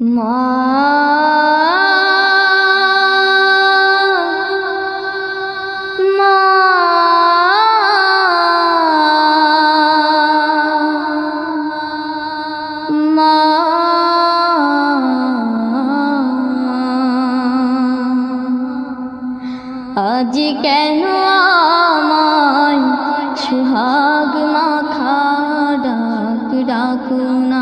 মা আজ কেন আমায় সুহাগ মাখা ডাক ডাকু না?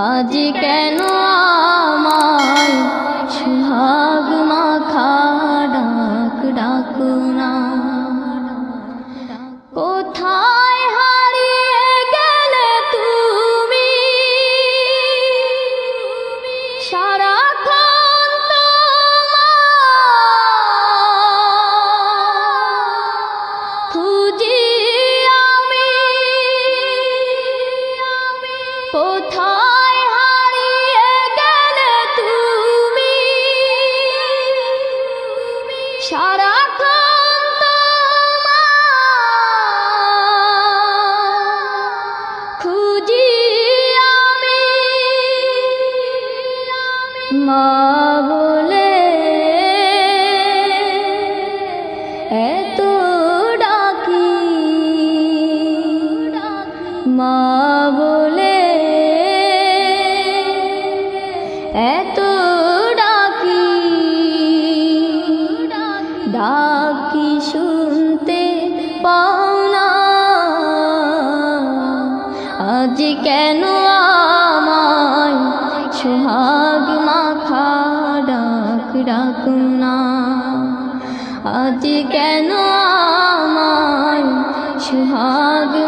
আজ কেন সারাক্ষণ খুঁজি আমি মা। ডাক আজ কেন আমায় সোহাগ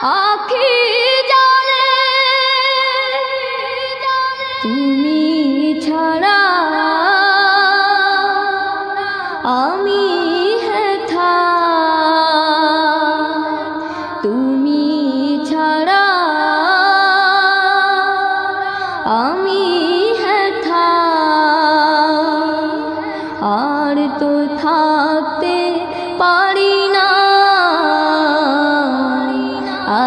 আখি জানে তুমি ছাড়া আমি তুমি ছাড়া আমি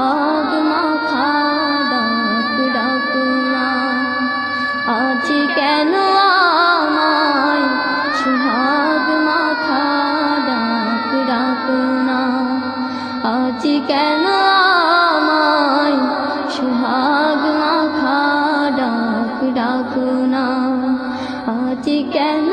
মগ মাখা ডাক ডাক না আজ কেন আমায় সুহাগ মাখা ডাক ডাক না আজ কেন আমায় সুহাগ মাখা ডাক ডাক কেন